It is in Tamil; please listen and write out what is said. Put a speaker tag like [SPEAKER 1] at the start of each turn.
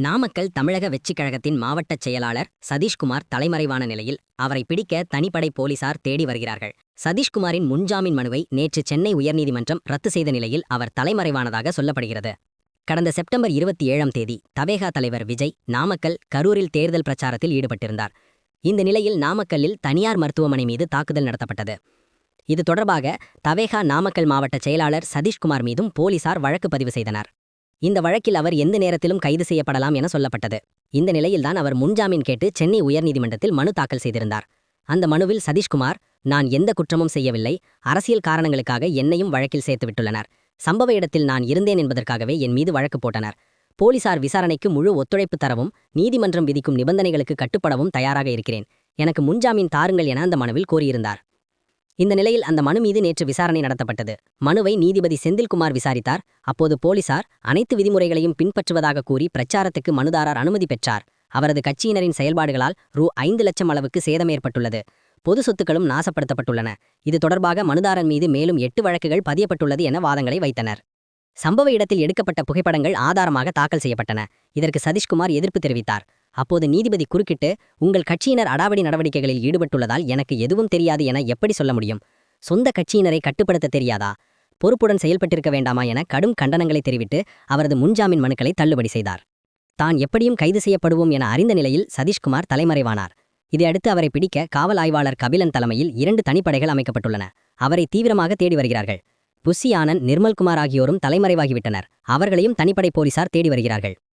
[SPEAKER 1] நாமக்கல் தமிழக வெற்றிக் கழகத்தின் மாவட்டச் செயலாளர் சதீஷ்குமார் தலைமறைவான நிலையில் அவரை பிடிக்க தனிப்படை போலீசார் தேடி வருகிறார்கள். சதீஷ்குமாரின் முன்ஜாமீன் மனுவை நேற்று சென்னை உயர்நீதிமன்றம் ரத்து செய்த நிலையில் அவர் தலைமறைவானதாக சொல்லப்படுகிறது. கடந்த செப்டம்பர் இருபத்தி ஏழாம் தேதி தவேகா தலைவர் விஜய் நாமக்கல் கரூரில் தேர்தல் பிரச்சாரத்தில் ஈடுபட்டிருந்தார். இந்த நிலையில் நாமக்கல்லில் தனியார் மருத்துவமனை மீது தாக்குதல் நடத்தப்பட்டது. இது தொடர்பாக தவேகா நாமக்கல் மாவட்ட செயலாளர் சதீஷ்குமார் மீதும் போலீசார் வழக்கு பதிவு செய்தனர். இந்த வழக்கில் அவர் எந்த நேரத்திலும் கைது செய்யப்படலாம் என சொல்லப்பட்டது. இந்த நிலையில்தான் அவர் முன்ஜாமீன் கேட்டு சென்னை உயர்நீதிமன்றத்தில் மனு தாக்கல் செய்திருந்தார். அந்த மனுவில் சதீஷ்குமார் நான் எந்த குற்றமும் செய்யவில்லை அரசியல் காரணங்களுக்காக என்னையும் வழக்கில் சேர்த்து விட்டுள்ளனர். சம்பவ இடத்தில் நான் இருந்தேன் என்பதற்காகவே என் மீது வழக்கு போட்டனர். போலீசார் விசாரணைக்கு முழு ஒத்துழைப்பு தரவும் நீதிமன்றம் விதிக்கும் நிபந்தனைகளுக்கு கட்டுப்படவும் தயாராக இருக்கிறேன். எனக்கு முன்ஜாமீன் தாருங்கள் என அந்த மனுவில் கோரியிருந்தார் இந்த நிலையில் அந்த மனு மீது நேற்று விசாரணை நடத்தப்பட்டது. மனுவை நீதிபதி செந்தில்குமார் விசாரித்தார். அப்போது போலீசார் அனைத்து விதிமுறைகளையும் பின்பற்றுவதாக கூறி பிரச்சாரத்துக்கு மனுதாரர் அனுமதி பெற்றார். அவரது கட்சியினரின் செயல்பாடுகளால் ரூ ஐந்து லட்சம் அளவுக்கு சேதம் ஏற்பட்டுள்ளது. பொது சொத்துக்களும் நாசப்படுத்தப்பட்டுள்ளன. இது தொடர்பாக மனுதாரன் மீது மேலும் எட்டு வழக்குகள் பதியப்பட்டுள்ளது என வாதங்களை வைத்தனர். சம்பவ இடத்தில் எடுக்கப்பட்ட புகைப்படங்கள் ஆதாரமாக தாக்கல் செய்யப்பட்டன. இதற்கு சதீஷ்குமார் எதிர்ப்பு தெரிவித்தார். அப்போது நீதிபதி குறுக்கிட்டு உங்கள் கட்சியினர் அடாவடி நடவடிக்கைகளில் ஈடுபட்டுள்ளதால் எனக்கு எதுவும் தெரியாது என எப்படி சொல்ல முடியும்? சொந்த கட்சியினரை கட்டுப்படுத்த தெரியாதா? பொறுப்புடன் செயல்பட்டிருக்க வேண்டாமா என கடும் கண்டனங்களை தெரிவித்து அவரது முன்ஜாமீன் மனுக்களை தள்ளுபடி செய்தார். தான் எப்படியும் கைது செய்யப்படுவோம் என அறிந்த நிலையில் சதீஷ்குமார் தலைமறைவானார். இதையடுத்து அவரை பிடிக்க காவல் ஆய்வாளர் கபிலன் தலைமையில் இரண்டு தனிப்படைகள் அமைக்கப்பட்டுள்ளன. அவரை தீவிரமாக தேடி வருகிறார்கள். புஷி ஆனந்த் நிர்மல்குமார் ஆகியோரும் தலைமறைவாகிவிட்டனர். அவர்களையும் தனிப்படை போலீசார் தேடி வருகிறார்கள்.